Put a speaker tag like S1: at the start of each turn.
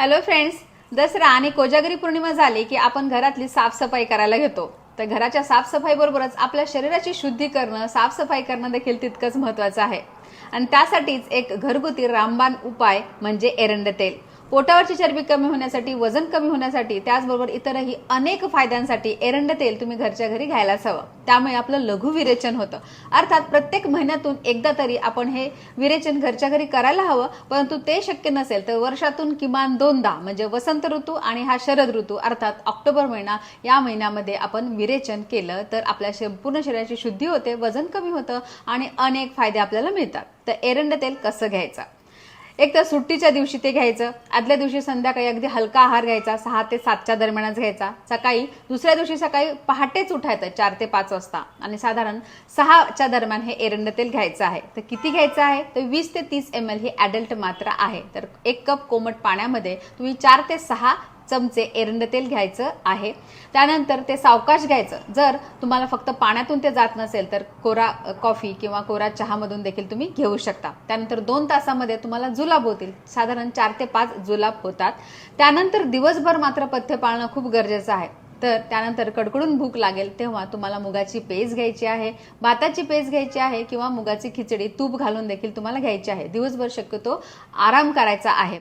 S1: Hello friends Dussehra आणि कोजागरी पौर्णिमा झाली की आपण घरातली साफसफाई करायला घेतो. तर घराच्या साफसफाई बरोबरच आपल्या शरीराची शुद्धी करणं साफसफाई करणं देखील तितकंच महत्वाचं आहे. आणि त्यासाठीच एक घरगुती रामबाण उपाय म्हणजे एरंड तेल पोटावरची चरबी कमी होण्यासाठी वजन कमी होण्यासाठी त्याचबरोबर इतरही अनेक फायद्यांसाठी एरंड तेल तुम्ही घरच्या घरी घ्यायलाच हवं. त्यामुळे आपलं लघु विरेचन होतं. अर्थात प्रत्येक महिन्यातून एकदा तरी आपण हे विरेचन घरच्या घरी करायला हवं परंतु ते शक्य नसेल तर वर्षातून किमान दोनदा म्हणजे वसंत ऋतू आणि हा शरद ऋतू अर्थात ऑक्टोबर महिना या महिन्यामध्ये आपण विरेचन केलं तर आपल्या संपूर्ण शरीराची शुद्धी होते वजन कमी होतं आणि अनेक फायदे आपल्याला मिळतात. तर एरंड तेल कसं घ्यायचं? एक तर सुट्टीच्या दिवशी ते घ्यायचं आदल्या दिवशी संध्याकाळी अगदी हलका आहार घ्यायचा सहा ते सातच्या दरम्यानच घ्यायचा. सकाळी दुसऱ्या दिवशी सकाळी पहाटेच उठायचं चार ते पाच वाजता. आणि साधारण सहाच्या दरम्यान हे एरंड तेल घ्यायचं आहे. तर किती घ्यायचं आहे? तर वीस ते तीस एम एल ही ॲडल्ट मात्रा आहे. तर एक कप कोमट पाण्यामध्ये तुम्ही चार ते सहा चमचे एरंड तेल घ्यायचं आहे. त्यानंतर ते सावकाश घ्यायचं. जर तुम्हाला फक्त पाण्यातून ते जात नसेल तर कोरा कॉफी किंवा कोरा चहामधून देखील तुम्ही घेऊ शकता. त्यानंतर दोन तासामध्ये तुम्हाला जुलाब होतील. साधारण चार ते पाच जुलाब होतात. त्यानंतर दिवसभर मात्र पथ्य पाळणं खूप गरजेचं आहे. तर त्यानंतर कडकडून भूक लागेल तेव्हा तुम्हाला मुगाची पेज घ्यायची आहे भाताची पेज घ्यायची आहे किंवा मुगाची खिचडी तूप घालून देखील तुम्हाला घ्यायची आहे. दिवसभर शक्यतो आराम करायचा आहे.